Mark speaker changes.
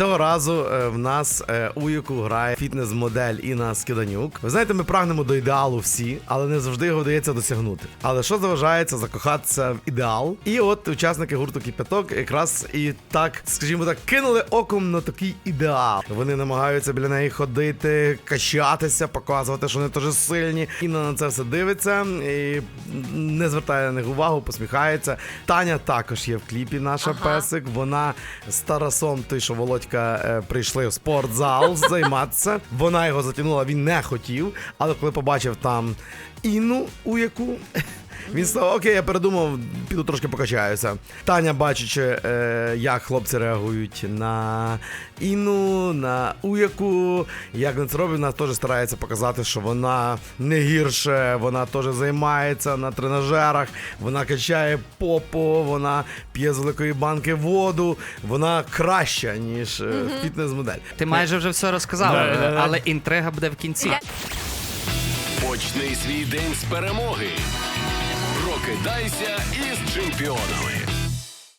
Speaker 1: Цього разу е, в нас е, у яку грає фітнес-модель Інна Скиданюк. Ви знаєте, ми прагнемо до ідеалу всі, але не завжди його вдається досягнути. Але що заважається закохатися в ідеал? І от учасники гурту Кіпяток якраз і так, скажімо так, кинули оком на такий ідеал. Вони намагаються біля неї ходити, качатися, показувати, що вони теж сильні. Інна на це все дивиться і не звертає на них увагу, посміхається. Таня також є в кліпі. Наша
Speaker 2: Ага.
Speaker 1: песик. Вона з Тарасом, той, що Володька е, прийшли в спортзал займатися. Вона його затягнула, він не хотів. Але коли побачив там Інну, у яку. Він сказав, окей, я передумав, піду трошки покачаюся. Таня, бачачи, е, як хлопці реагують на Інну, на Уяку, як він це робить, вона теж старається показати, що вона не гірше, вона теж займається на тренажерах, вона качає попу, вона п'є з великої банки воду, вона краща, ніж е, фітнес-модель.
Speaker 3: Ти майже вже все розказав,
Speaker 1: Да, да, да.
Speaker 3: але інтрига буде в кінці.
Speaker 4: Почни свій день з перемоги. Прокидайся із чемпіонами.